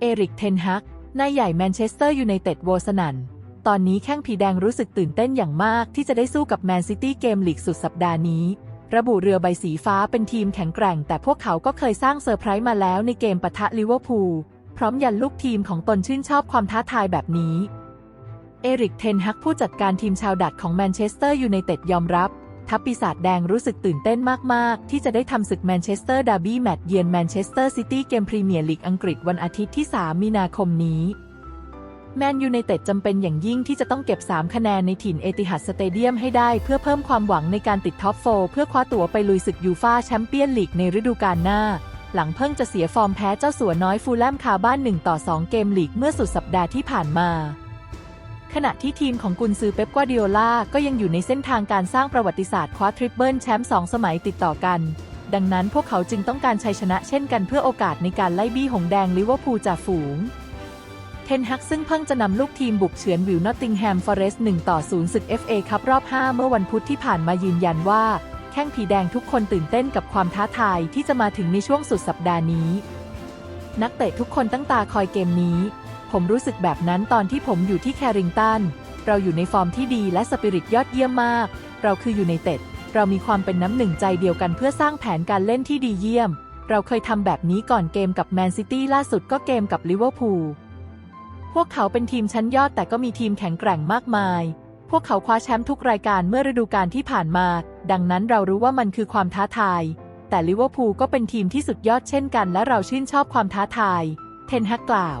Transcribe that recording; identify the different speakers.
Speaker 1: เอริกเทนฮักนายใหญ่แมนเชสเตอร์ยูไนเต็ดโวสนันตอนนี้แข้งผีแดงรู้สึกตื่นเต้นอย่างมากที่จะได้สู้กับแมนซิตี้เกมลีกสุดสัปดาห์นี้ ระบุเรือใบสีฟ้าเป็นทีมแข็งแกร่ง แต่พวกเขาก็เคยสร้างเซอร์ไพรส์มาแล้วในเกมปะทะลิเวอร์พูลพร้อมยันลูกทีมของตนชื่นชอบความท้าทายแบบนี้ เอริกเทนฮักผู้จัดการทีมชาวดัตช์ของแมนเชสเตอร์ยูไนเต็ดยอมรับ ทัพปีศาจแดงรู้สึกตื่นเต้นมาก ๆ ที่จะได้ทำศึกแมนเชสเตอร์ดาร์บี้แมตช์เยือนแมนเชสเตอร์ซิตี้เกมพรีเมียร์ลีกอังกฤษวันอาทิตย์ที่ 3 มีนาคมนี้ แมนยูไนเต็ดจำเป็นอย่างยิ่งที่จะต้องเก็บ 3 คะแนนในถิ่นเอติฮัดสเตเดียมให้ได้เพื่อเพิ่มความหวังในการติดท็อปโฟร์เพื่อคว้าตั๋วไปลุยศึกยูฟาแชมเปี้ยนลีกในฤดูกาลหน้า หลังเพิ่งจะเสียฟอร์มแพ้เจ้าสัวน้อยฟูลแลมคาบ้าน1ต่อ2เกมลีกเมื่อสุดสัปดาห์ที่ผ่านมา ขณะที่ทีมของกุนซือเป๊ปกวาดิโอลาก็ยังอยู่ในเส้นทางการสร้างประวัติศาสตร์คว้าทริปเปิลแชมป์สองสมัยติดต่อกัน ดังนั้นพวกเขาจึงต้องการชัยชนะเช่นกันเพื่อโอกาสในการไล่บี้หงแดงลิเวอร์พูลจากฝูง เทนฮักซึ่งเพิ่งจะนำลูกทีมบุกเฉือนวิลนอตติงแฮมฟอเรสต์1ต่อ0ศึก FA คัพรอบ 5 เมื่อวันพุธที่ผ่านมายืนยันว่า แข้งผีแดงทุกคนตื่นเต้นกับความท้าทายที่จะมาถึงในช่วงสุดสัปดาห์นี้ นักเตะทุกคนตั้งตาคอยเกมนี้ ผมรู้สึกแบบนั้นตอนที่ผมอยู่ที่แคริงตัน เราอยู่ในฟอร์มที่ดีและสปิริตยอดเยี่ยมมาก เราคืออยู่ในเต็ด เรามีความเป็นน้ำหนึ่งใจเดียวกันเพื่อสร้างแผนการเล่นที่ดีเยี่ยม เราเคยทำแบบนี้ก่อนเกมกับแมนซิตี้ล่าสุดก็เกมกับลิเวอร์พูล พวกเขาเป็นทีมชั้นยอดแต่ก็มีทีมแข็งแกร่งมากมาย พวกเขาคว้าแชมป์ทุกรายการเมื่อฤดูกาลที่ผ่านมา ดังนั้นเรารู้ว่ามันคือความท้าทาย แต่ลิเวอร์พูลก็เป็นทีมที่สุดยอดเช่นกัน และเราชื่นชอบความท้าทาย เทนฮักกล่าว